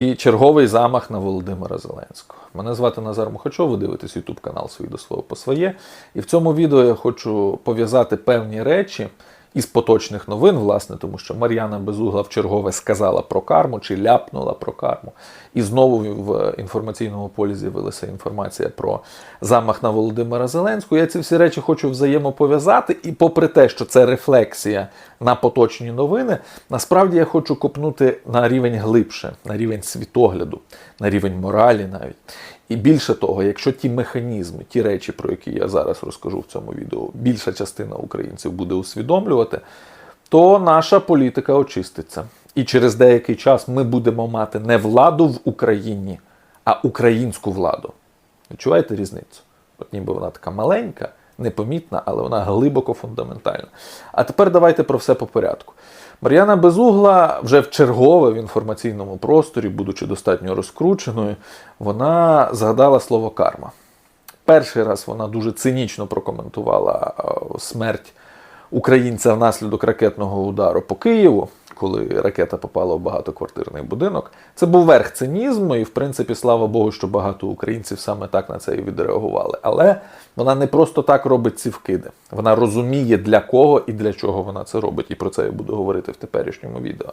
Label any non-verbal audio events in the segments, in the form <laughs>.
І черговий замах на Володимира Зеленського. Мене звати Назар Мухачов, ви дивитесь ютуб канал «Свій до свого по своє. І в цьому відео я хочу пов'язати певні речі із поточних новин, власне, тому що Мар'яна Безугла вчергове сказала про карму чи ляпнула про карму. І знову в інформаційному полі з'явилася інформація про замах на Володимира Зеленського. Я ці всі речі хочу взаємопов'язати. І попри те, що це рефлексія на поточні новини, насправді я хочу копнути на рівень глибше, на рівень світогляду, на рівень моралі навіть. І більше того, якщо ті механізми, ті речі, про які я зараз розкажу в цьому відео, більша частина українців буде усвідомлювати, то наша політика очиститься. І через деякий час ми будемо мати не владу в Україні, а українську владу. Відчуваєте різницю? От ніби вона така маленька, непомітна, але вона глибоко фундаментальна. А тепер давайте про все по порядку. Мар'яна Безугла вже в чергове в інформаційному просторі, будучи достатньо розкрученою, вона згадала слово карма. Перший раз вона дуже цинічно прокоментувала е, смерть українця внаслідок ракетного удару по Києву, коли ракета попала в багатоквартирний будинок. Це був верх цинізму, і в принципі, слава Богу, що багато українців саме так на це і відреагували. Але вона не просто так робить ці вкиди. Вона розуміє, для кого і для чого вона це робить. І про це я буду говорити в теперішньому відео.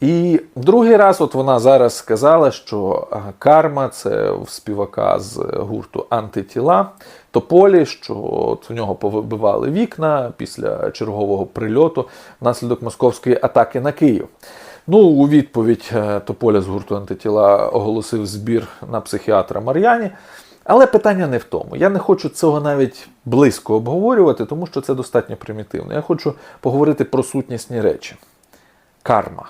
І другий раз, от вона зараз сказала, що карма це в співака з гурту антитіла Тополі, що от в нього повибивали вікна після чергового прильоту внаслідок московської атаки на Київ. Ну, у відповідь е, Тополя з гурту антитіла оголосив збір на психіатра Мар'яні. Але питання не в тому. Я не хочу цього навіть близько обговорювати, тому що це достатньо примітивно. Я хочу поговорити про сутнісні речі. Карма.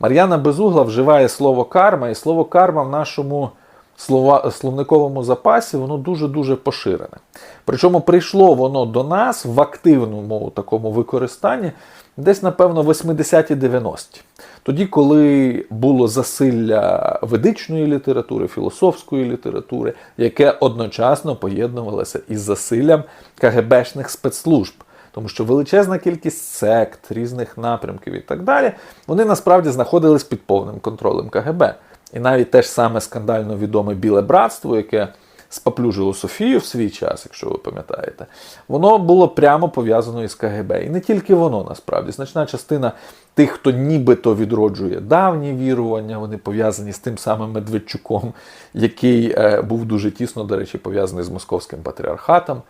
Мар'яна Безугла вживає слово карма, і слово карма в нашому слова, словниковому запасі воно дуже-дуже поширене. Причому прийшло воно до нас в активному такому використанні десь, напевно, 80-ті 90-ті. Тоді, коли було засилля ведичної літератури, філософської літератури, яке одночасно поєднувалося із засиллям КГБшних спецслужб. Тому що величезна кількість сект, різних напрямків і так далі, вони насправді знаходились під повним контролем КГБ. І навіть те ж саме скандально відоме Біле братство, яке споплюжило Софію в свій час, якщо ви пам'ятаєте, воно було прямо пов'язано із КГБ. І не тільки воно насправді. Значна частина тих, хто нібито відроджує давні вірування, вони пов'язані з тим самим Медведчуком, який е, був дуже тісно, до речі, пов'язаний з московським патріархатом.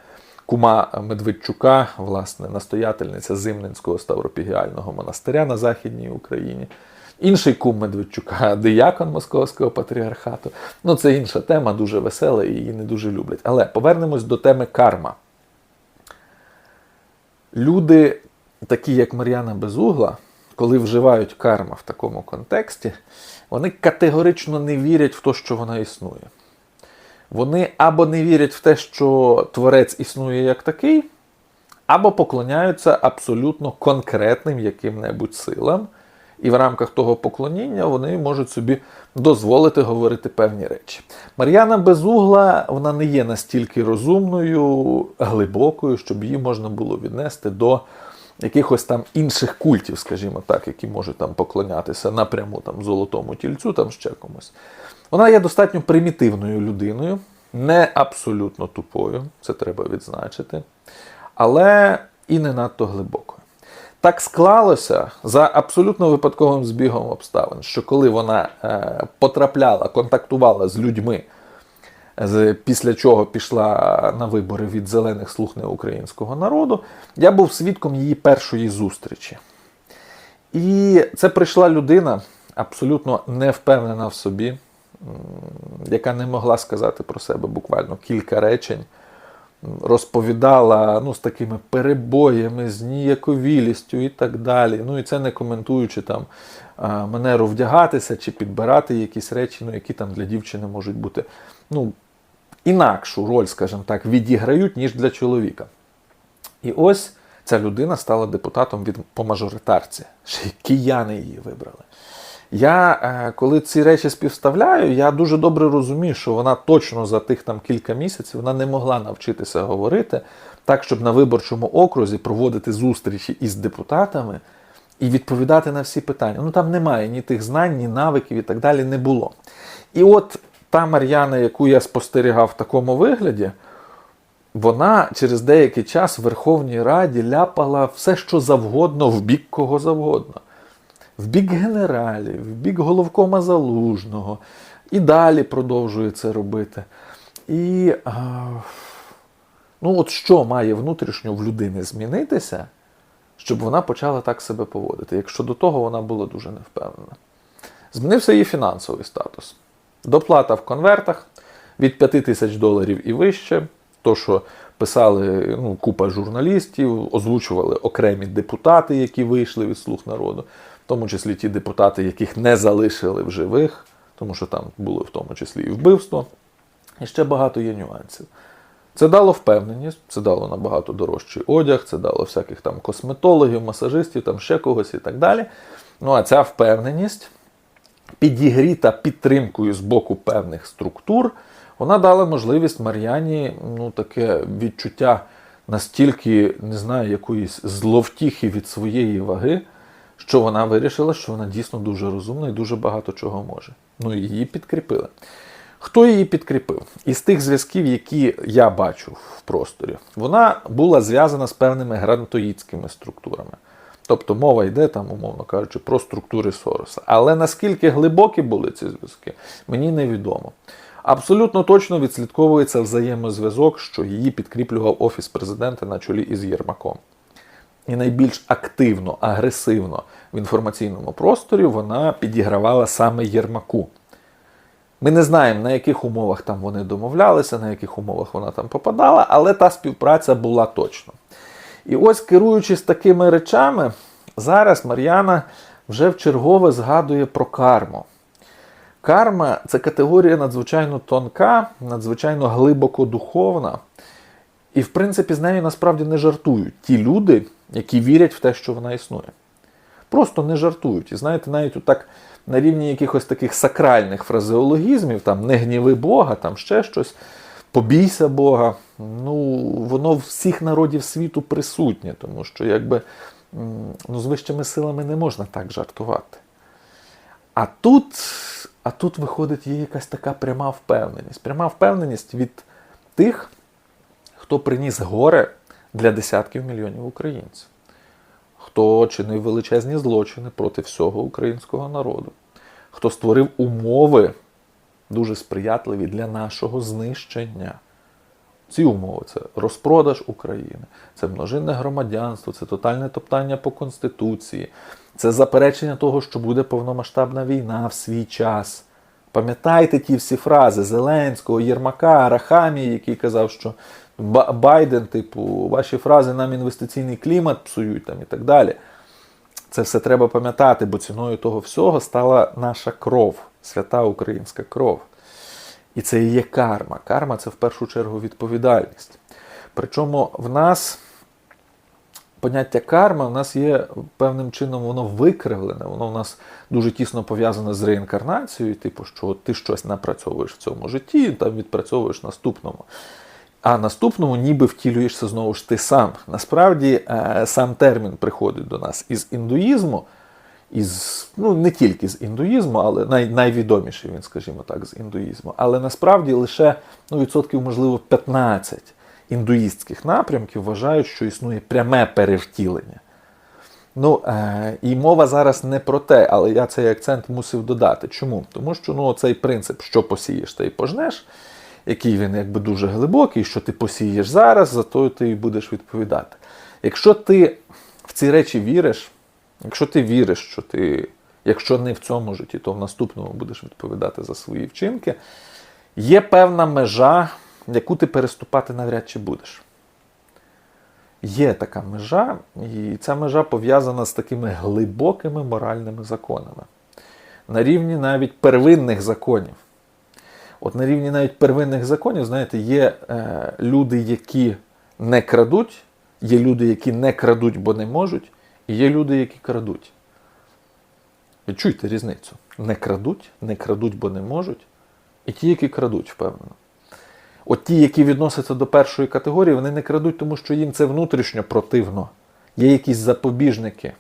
Кума Медведчука, власне, настоятельниця Зимненського Ставропігіального монастиря на Західній Україні. Інший кум Медведчука, <laughs> диякон Московського патріархату. Ну, це інша тема, дуже весела і її не дуже люблять. Але повернемось до теми карма. Люди, такі як Мар'яна Безугла, коли вживають карма в такому контексті, вони категорично не вірять в те, що вона існує. Вони або не вірять в те, що творець існує як такий, або поклоняються абсолютно конкретним яким-небудь силам. І в рамках того поклоніння вони можуть собі дозволити говорити певні речі. Мар'яна Безугла вона не є настільки розумною, глибокою, щоб її можна було віднести до якихось там інших культів, скажімо так, які можуть там поклонятися напряму там золотому тільцю, там ще комусь. Вона є достатньо примітивною людиною, не абсолютно тупою, це треба відзначити, але і не надто глибокою. Так склалося за абсолютно випадковим збігом обставин, що коли вона е, потрапляла, контактувала з людьми, після чого пішла на вибори від зелених слуг неукраїнського народу, я був свідком її першої зустрічі. І це прийшла людина абсолютно не впевнена в собі, яка не могла сказати про себе буквально кілька речень розповідала ну, з такими перебоями, з ніяковілістю і так далі. Ну і це не коментуючи там манеру вдягатися чи підбирати якісь речі, ну, які там для дівчини можуть бути ну, інакшу роль, скажімо так, відіграють, ніж для чоловіка. І ось ця людина стала депутатом від по мажоритарці. Ще й кияни її вибрали. Я е, коли ці речі співставляю, я дуже добре розумію, що вона точно за тих там кілька місяців вона не могла навчитися говорити так, щоб на виборчому окрузі проводити зустрічі із депутатами і відповідати на всі питання. Ну там немає ні тих знань, ні навиків і так далі не було. І от та Мар'яна, яку я спостерігав в такому вигляді, вона через деякий час в Верховній Раді ляпала все, що завгодно, в бік кого завгодно. В бік генералів, в бік головкома залужного. І далі продовжує це робити. І ну, от що має внутрішньо в людини змінитися, щоб вона почала так себе поводити, якщо до того вона була дуже невпевнена. Змінився її фінансовий статус. Доплата в конвертах від 5 тисяч доларів і вище. То, що писали ну, купа журналістів, озвучували окремі депутати, які вийшли від слуг народу, в тому числі ті депутати, яких не залишили в живих, тому що там було в тому числі і вбивство. І ще багато є нюансів. Це дало впевненість, це дало набагато дорожчий одяг, це дало всяких там косметологів, масажистів, там ще когось і так далі. Ну а ця впевненість, підігріта підтримкою з боку певних структур, вона дала можливість Мар'яні ну, таке відчуття настільки, не знаю, якоїсь зловтіхи від своєї ваги, що вона вирішила, що вона дійсно дуже розумна і дуже багато чого може. Ну і її підкріпили. Хто її підкріпив? Із тих зв'язків, які я бачу в просторі, вона була зв'язана з певними грантоїдськими структурами. Тобто мова йде там, умовно кажучи, про структури Сороса. Але наскільки глибокі були ці зв'язки, мені невідомо. Абсолютно точно відслідковується взаємозв'язок, що її підкріплював Офіс президента на чолі із Єрмаком. І найбільш активно, агресивно в інформаційному просторі вона підігравала саме Єрмаку. Ми не знаємо, на яких умовах там вони домовлялися, на яких умовах вона там попадала, але та співпраця була точно. І ось, керуючись такими речами, зараз Мар'яна вже вчергове згадує про карму. Карма це категорія надзвичайно тонка, надзвичайно глибоко духовна. І, в принципі, з нею насправді не жартують ті люди, які вірять в те, що вона існує. Просто не жартують. І знаєте, навіть так на рівні якихось таких сакральних фразеологізмів, там не гніви Бога, там ще щось, побійся Бога. Ну, воно всіх народів світу присутнє, тому що якби ну, з вищими силами не можна так жартувати. А тут, а тут виходить, є якась така пряма впевненість. Пряма впевненість від тих, хто приніс горе для десятків мільйонів українців, хто чинив величезні злочини проти всього українського народу, хто створив умови дуже сприятливі для нашого знищення. Ці умови це розпродаж України, це множинне громадянство, це тотальне топтання по Конституції, це заперечення того, що буде повномасштабна війна в свій час. Пам'ятайте ті всі фрази Зеленського, Єрмака, Рахамії, який казав, що Байден, типу, ваші фрази нам інвестиційний клімат псують там і так далі. Це все треба пам'ятати, бо ціною того всього стала наша кров, свята українська кров. І це і є карма. Карма це в першу чергу відповідальність. Причому в нас поняття карма в нас є певним чином, воно викривлене, воно в нас дуже тісно пов'язане з реінкарнацією, типу, що ти щось напрацьовуєш в цьому житті, там відпрацьовуєш наступному. А наступному ніби втілюєшся знову ж ти сам. Насправді сам термін приходить до нас із індуїзму, із, ну не тільки з індуїзму, але най, найвідоміший він, скажімо так, з індуїзму. Але насправді лише ну, відсотків, можливо, 15 індуїстських напрямків вважають, що існує пряме перевтілення. Ну, е, І мова зараз не про те, але я цей акцент мусив додати. Чому? Тому що ну, цей принцип, що посієш, ти і пожнеш, який він якби дуже глибокий, що ти посієш зараз, за то ти і будеш відповідати. Якщо ти в ці речі віриш, якщо ти віриш, що ти, якщо не в цьому житті, то в наступному будеш відповідати за свої вчинки, є певна межа, яку ти переступати навряд чи будеш. Є така межа, і ця межа пов'язана з такими глибокими моральними законами. На рівні навіть первинних законів. От на рівні навіть первинних законів, знаєте, є е, люди, які не крадуть, є люди, які не крадуть, бо не можуть, і є люди, які крадуть. Відчуйте різницю. Не крадуть, не крадуть, бо не можуть, і ті, які крадуть, впевнено. От ті, які відносяться до першої категорії, вони не крадуть, тому що їм це внутрішньо противно. Є якісь запобіжники.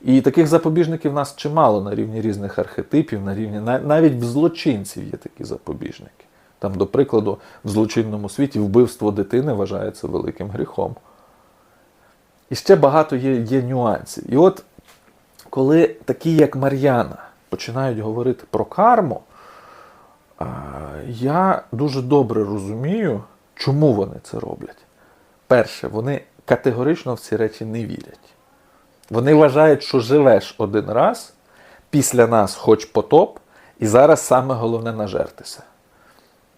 І таких запобіжників в нас чимало на рівні різних архетипів, на рівні навіть в злочинців є такі запобіжники. Там, до прикладу, в злочинному світі вбивство дитини вважається великим гріхом. І ще багато є, є нюансів. І от коли такі, як Мар'яна, починають говорити про карму, я дуже добре розумію, чому вони це роблять. Перше, вони категорично в ці речі не вірять. Вони вважають, що живеш один раз, після нас хоч потоп, і зараз саме головне нажертися.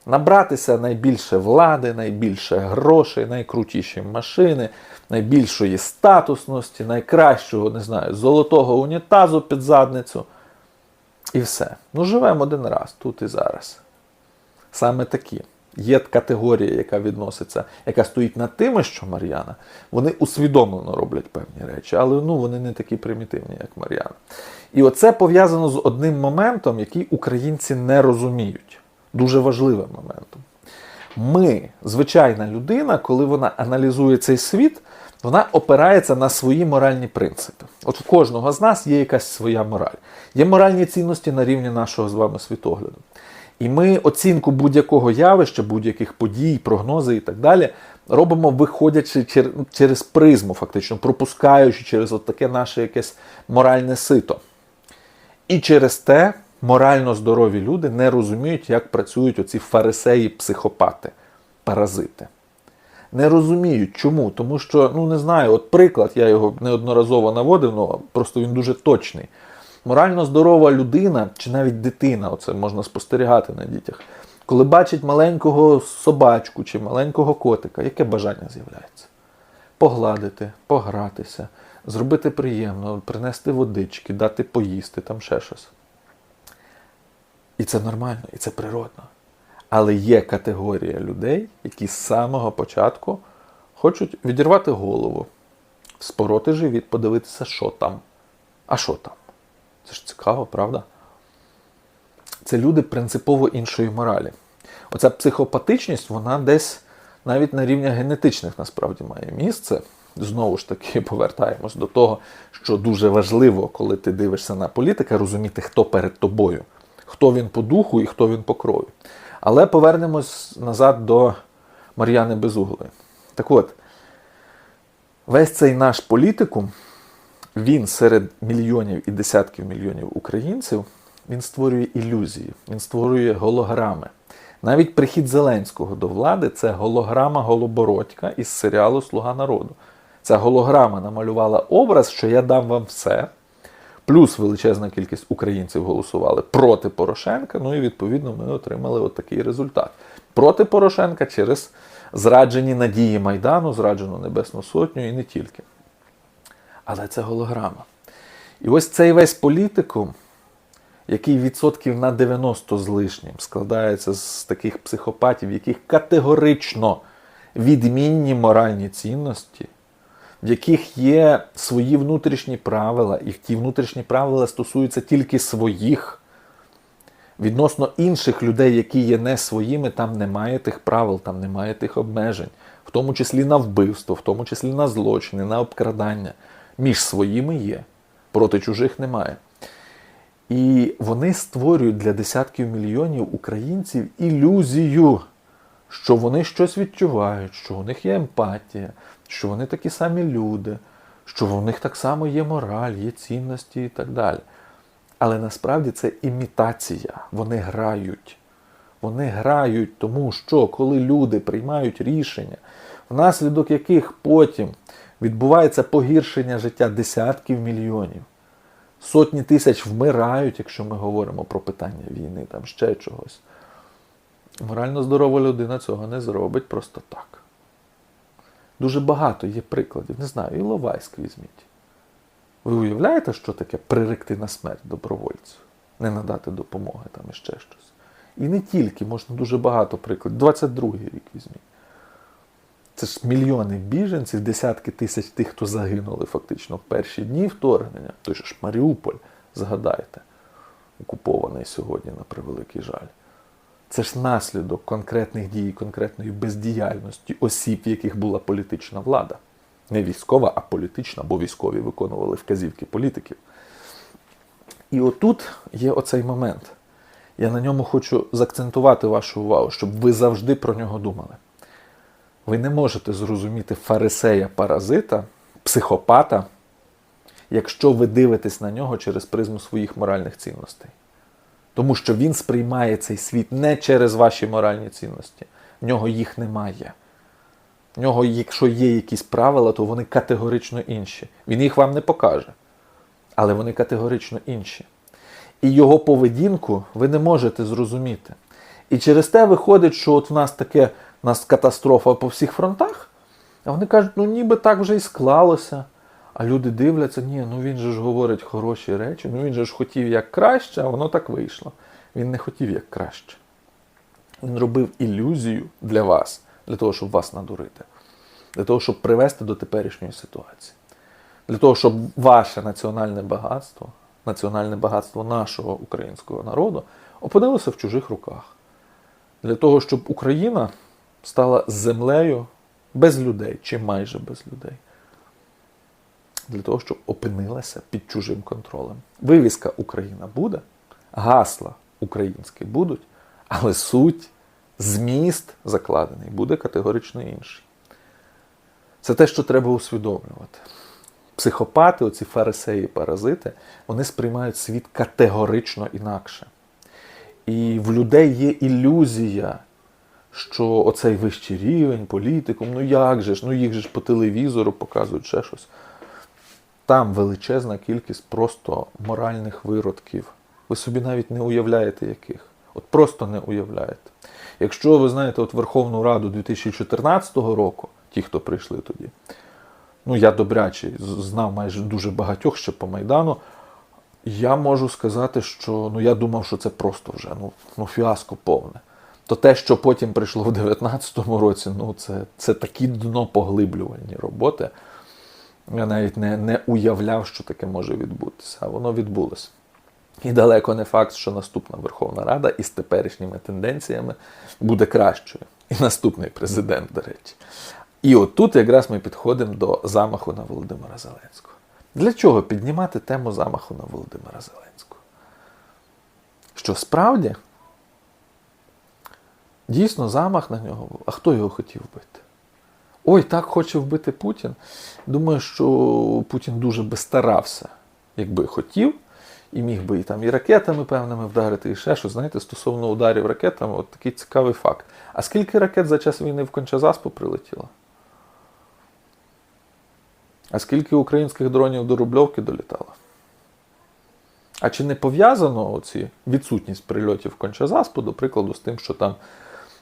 Набратися найбільше влади, найбільше грошей, найкрутіші машини, найбільшої статусності, найкращого, не знаю, золотого унітазу під задницю. І все. Ну, живемо один раз, тут і зараз. Саме такі. Є категорія, яка відноситься, яка стоїть над тими, що Мар'яна. Вони усвідомлено роблять певні речі, але ну, вони не такі примітивні, як Мар'яна. І оце пов'язано з одним моментом, який українці не розуміють. Дуже важливим моментом. Ми, звичайна людина, коли вона аналізує цей світ, вона опирається на свої моральні принципи. От у кожного з нас є якась своя мораль. Є моральні цінності на рівні нашого з вами світогляду. І ми оцінку будь-якого явища, будь-яких подій, прогнози і так далі робимо, виходячи через призму, фактично, пропускаючи через от таке наше якесь моральне сито. І через те морально здорові люди не розуміють, як працюють оці фарисеї, психопати, паразити. Не розуміють, чому. Тому що, ну не знаю, от приклад, я його неодноразово наводив, ну просто він дуже точний. Морально здорова людина, чи навіть дитина, оце можна спостерігати на дітях, коли бачить маленького собачку чи маленького котика, яке бажання з'являється? Погладити, погратися, зробити приємно, принести водички, дати поїсти, там ще щось. І це нормально, і це природно. Але є категорія людей, які з самого початку хочуть відірвати голову, спороти живіт, подивитися, що там. А що там? Це ж цікаво, правда? Це люди принципово іншої моралі. Оця психопатичність, вона десь навіть на рівні генетичних насправді має місце. Знову ж таки, <laughs> повертаємось до того, що дуже важливо, коли ти дивишся на політика, розуміти, хто перед тобою, хто він по духу і хто він по крові. Але повернемось назад до Мар'яни Безуглої. Так от, весь цей наш політикум, він серед мільйонів і десятків мільйонів українців, він створює ілюзії, він створює голограми. Навіть прихід Зеленського до влади це голограма Голобородька із серіалу Слуга народу. Ця голограма намалювала образ, що я дам вам все. Плюс величезна кількість українців голосували проти Порошенка. Ну і відповідно ми отримали от такий результат. Проти Порошенка через зраджені надії Майдану, зраджену Небесну Сотню і не тільки. Але це голограма. І ось цей весь політикум, який відсотків на 90 з лишнім складається з таких психопатів, яких категорично відмінні моральні цінності, в яких є свої внутрішні правила, і ті внутрішні правила стосуються тільки своїх. Відносно інших людей, які є не своїми, там немає тих правил, там немає тих обмежень, в тому числі на вбивство, в тому числі на злочини, на обкрадання. Між своїми є, проти чужих немає. І вони створюють для десятків мільйонів українців ілюзію, що вони щось відчувають, що у них є емпатія, що вони такі самі люди, що в них так само є мораль, є цінності і так далі. Але насправді це імітація. Вони грають. Вони грають, тому що коли люди приймають рішення, внаслідок яких потім відбувається погіршення життя десятків мільйонів, сотні тисяч вмирають, якщо ми говоримо про питання війни, там ще чогось. Морально здорова людина цього не зробить просто так. Дуже багато є прикладів. Не знаю, Іловайськ візьміть. Ви уявляєте, що таке приректи на смерть добровольцю? Не надати допомоги там і ще щось. І не тільки, можна дуже багато прикладів. 22-й рік візьміть. Це ж мільйони біженців, десятки тисяч тих, хто загинули фактично в перші дні вторгнення. Той ж Маріуполь, згадайте, окупований сьогодні, на превеликий жаль. Це ж наслідок конкретних дій, конкретної бездіяльності осіб, в яких була політична влада. Не військова, а політична, бо військові виконували вказівки політиків. І отут є оцей момент. Я на ньому хочу заакцентувати вашу увагу, щоб ви завжди про нього думали. Ви не можете зрозуміти фарисея-паразита, психопата, якщо ви дивитесь на нього через призму своїх моральних цінностей. Тому що він сприймає цей світ не через ваші моральні цінності. В нього їх немає. В нього, якщо є якісь правила, то вони категорично інші. Він їх вам не покаже. Але вони категорично інші. І його поведінку ви не можете зрозуміти. І через те виходить, що от в нас таке в нас катастрофа по всіх фронтах, а вони кажуть, ну ніби так вже і склалося. А люди дивляться, ні, ну він же ж говорить хороші речі, ну він же ж хотів як краще, а воно так вийшло. Він не хотів як краще. Він робив ілюзію для вас, для того, щоб вас надурити, для того, щоб привести до теперішньої ситуації, для того, щоб ваше національне багатство, національне багатство нашого українського народу опинилося в чужих руках. Для того, щоб Україна стала землею без людей, чи майже без людей. Для того, щоб опинилася під чужим контролем. Вивіска Україна буде, гасла українські будуть, але суть, зміст закладений буде категорично інший. Це те, що треба усвідомлювати. Психопати, оці фарисеї, паразити, вони сприймають світ категорично інакше. І в людей є ілюзія, що оцей вищий рівень, політикум, ну як же ж, ну їх же ж по телевізору показують ще щось. Там величезна кількість просто моральних виродків. Ви собі навіть не уявляєте яких. От просто не уявляєте. Якщо ви знаєте, от Верховну Раду 2014 року, ті, хто прийшли тоді, ну я добрячий, знав майже дуже багатьох ще по Майдану. Я можу сказати, що ну я думав, що це просто вже ну, ну фіаско повне. То те, що потім прийшло в 2019 році, ну це це такі днопоглиблювальні роботи. Я навіть не, не уявляв, що таке може відбутися, а воно відбулося. І далеко не факт, що наступна Верховна Рада із теперішніми тенденціями буде кращою. І наступний президент, до речі. І отут якраз ми підходимо до замаху на Володимира Зеленського. Для чого піднімати тему замаху на Володимира Зеленського? Що справді дійсно замах на нього був. А хто його хотів бити? Ой, так хоче вбити Путін. Думаю, що Путін дуже би старався, якби хотів, і міг би і там і ракетами певними вдарити, і ще щось. Знаєте, стосовно ударів ракетами, от такий цікавий факт. А скільки ракет за час війни в Кончазаспу прилетіло? А скільки українських дронів до Рубльовки долітало? А чи не пов'язано оці відсутність прильотів в Кончазаспу, до прикладу, з тим, що там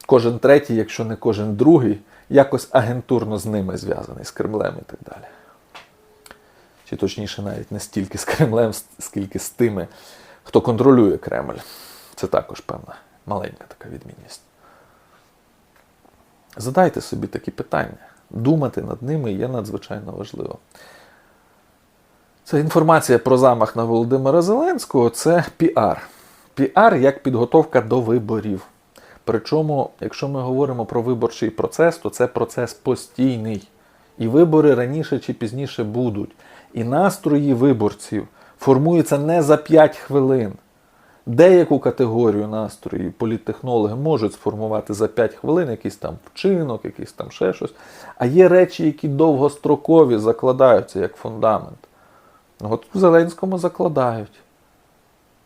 кожен третій, якщо не кожен другий, якось агентурно з ними зв'язаний, з Кремлем і так далі? Чи точніше, навіть не стільки з Кремлем, скільки з тими, хто контролює Кремль. Це також певна маленька така відмінність. Задайте собі такі питання. Думати над ними є надзвичайно важливо. Це інформація про замах на Володимира Зеленського це піар. Піар як підготовка до виборів. Причому, якщо ми говоримо про виборчий процес, то це процес постійний. І вибори раніше чи пізніше будуть. І настрої виборців формуються не за 5 хвилин. Деяку категорію настроїв політтехнологи можуть сформувати за 5 хвилин, якийсь там вчинок, якийсь там ще щось. А є речі, які довгострокові закладаються як фундамент. От в Зеленському закладають.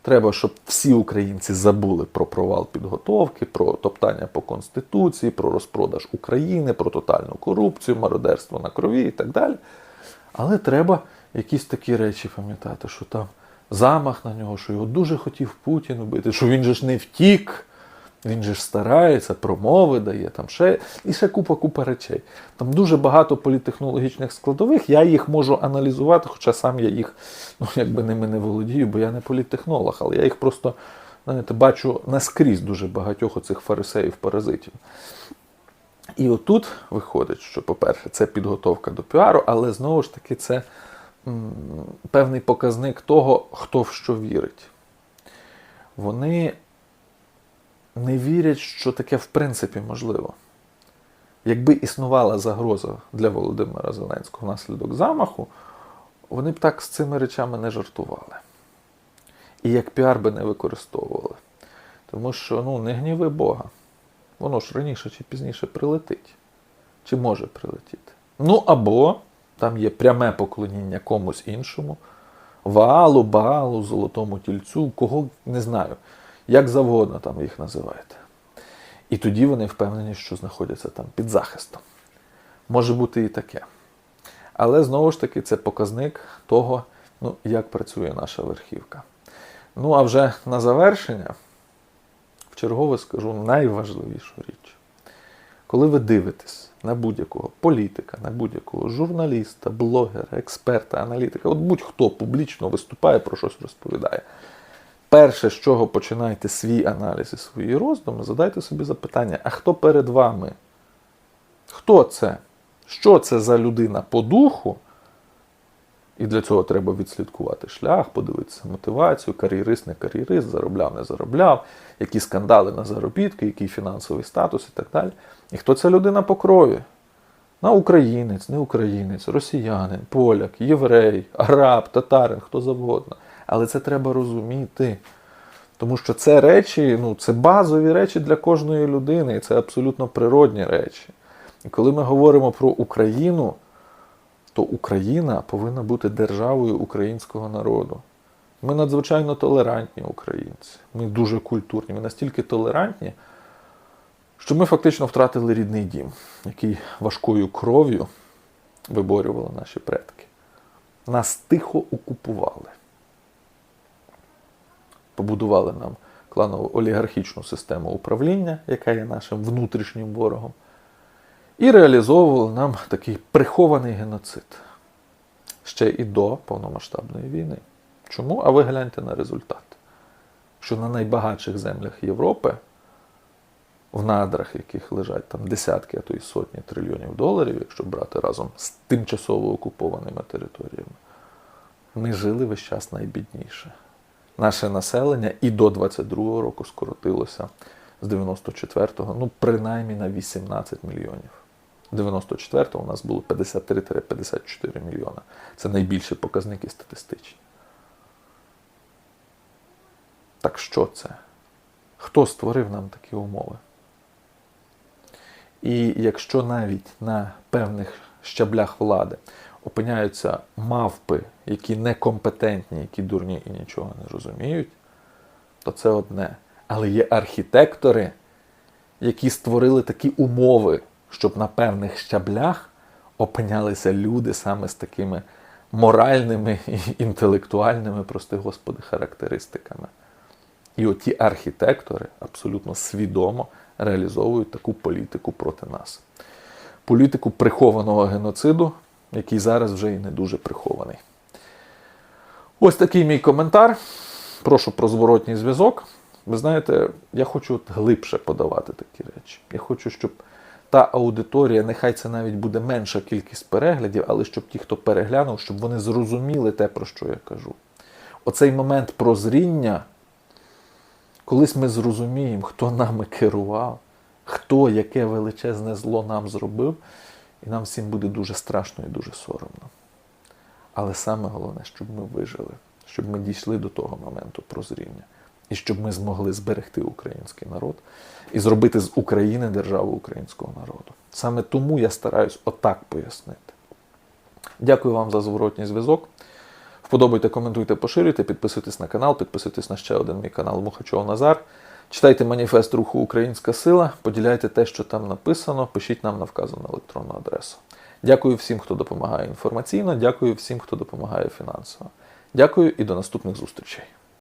Треба, щоб всі українці забули про провал підготовки, про топтання по Конституції, про розпродаж України, про тотальну корупцію, мародерство на крові і так далі. Але треба якісь такі речі пам'ятати, що там замах на нього, що його дуже хотів Путін убити, що він же ж не втік, він же ж старається, промови дає, там ще і ще купа-купа речей. Там дуже багато політтехнологічних складових, я їх можу аналізувати, хоча сам я їх ну, якби ними не володію, бо я не політтехнолог, але я їх просто знаєте, бачу наскрізь дуже багатьох оцих фарисеїв-паразитів. І отут виходить, що, по-перше, це підготовка до піару, але знову ж таки це м, певний показник того, хто в що вірить. Вони не вірять, що таке в принципі можливо. якби існувала загроза для Володимира Зеленського внаслідок замаху, вони б так з цими речами не жартували. І як піар би не використовували. Тому що ну, не гніви Бога. Воно ж раніше чи пізніше прилетить. Чи може прилетіти. Ну або там є пряме поклоніння комусь іншому, Ваалу, Баалу, Золотому тільцю, кого не знаю, як завгодно там їх називаєте. І тоді вони впевнені, що знаходяться там під захистом. Може бути і таке. Але знову ж таки, це показник того, ну, як працює наша верхівка. Ну, а вже на завершення, в чергове скажу найважливішу річ. Коли ви дивитесь на будь-якого політика, на будь-якого журналіста, блогера, експерта, аналітика, от будь-хто публічно виступає, про щось розповідає. Перше, з чого починаєте свій аналіз і свої роздуми, задайте собі запитання: а хто перед вами? Хто це? Що це за людина по духу? І для цього треба відслідкувати шлях, подивитися мотивацію, кар'єрист, не кар'єрист, заробляв, не заробляв, які скандали на заробітки, який фінансовий статус і так далі. І хто ця людина по крові? На українець, не українець, росіянин, поляк, єврей, араб, татарин, хто завгодно. Але це треба розуміти. Тому що це речі, ну, це базові речі для кожної людини, і це абсолютно природні речі. І коли ми говоримо про Україну, то Україна повинна бути державою українського народу. Ми надзвичайно толерантні українці. Ми дуже культурні. Ми настільки толерантні, що ми фактично втратили рідний дім, який важкою кров'ю виборювали наші предки. Нас тихо окупували. Побудували нам кланову олігархічну систему управління, яка є нашим внутрішнім ворогом. І реалізовували нам такий прихований геноцид ще і до повномасштабної війни. Чому? А ви гляньте на результат. Що на найбагатших землях Європи, в надрах яких лежать там десятки, а то й сотні трильйонів доларів, якщо брати разом з тимчасово окупованими територіями, ми жили весь час найбідніше. Наше населення і до 22-го року скоротилося з 94-го, ну, принаймні на 18 мільйонів. 94-го у нас було 53-54 мільйона. Це найбільші показники статистичні. Так що це? Хто створив нам такі умови? І якщо навіть на певних щаблях влади опиняються мавпи, які некомпетентні, які дурні і нічого не розуміють, то це одне. Але є архітектори, які створили такі умови, щоб на певних щаблях опинялися люди саме з такими моральними і інтелектуальними, прости Господи, характеристиками. І оті архітектори абсолютно свідомо реалізовують таку політику проти нас. Політику прихованого геноциду, який зараз вже і не дуже прихований. Ось такий мій коментар. Прошу про зворотній зв'язок. Ви знаєте, я хочу глибше подавати такі речі. Я хочу, щоб та аудиторія, нехай це навіть буде менша кількість переглядів, але щоб ті, хто переглянув, щоб вони зрозуміли те, про що я кажу. Оцей момент прозріння, колись ми зрозуміємо, хто нами керував, хто яке величезне зло нам зробив, і нам всім буде дуже страшно і дуже соромно. Але саме головне, щоб ми вижили, щоб ми дійшли до того моменту прозріння. І щоб ми змогли зберегти український народ і зробити з України державу українського народу. Саме тому я стараюсь отак пояснити. Дякую вам за зворотній зв'язок. Вподобайте, коментуйте, поширюйте, підписуйтесь на канал, підписуйтесь на ще один мій канал Мухачов Назар. Читайте маніфест руху Українська Сила, поділяйте те, що там написано, пишіть нам на вказану електронну адресу. Дякую всім, хто допомагає інформаційно, дякую всім, хто допомагає фінансово. Дякую і до наступних зустрічей.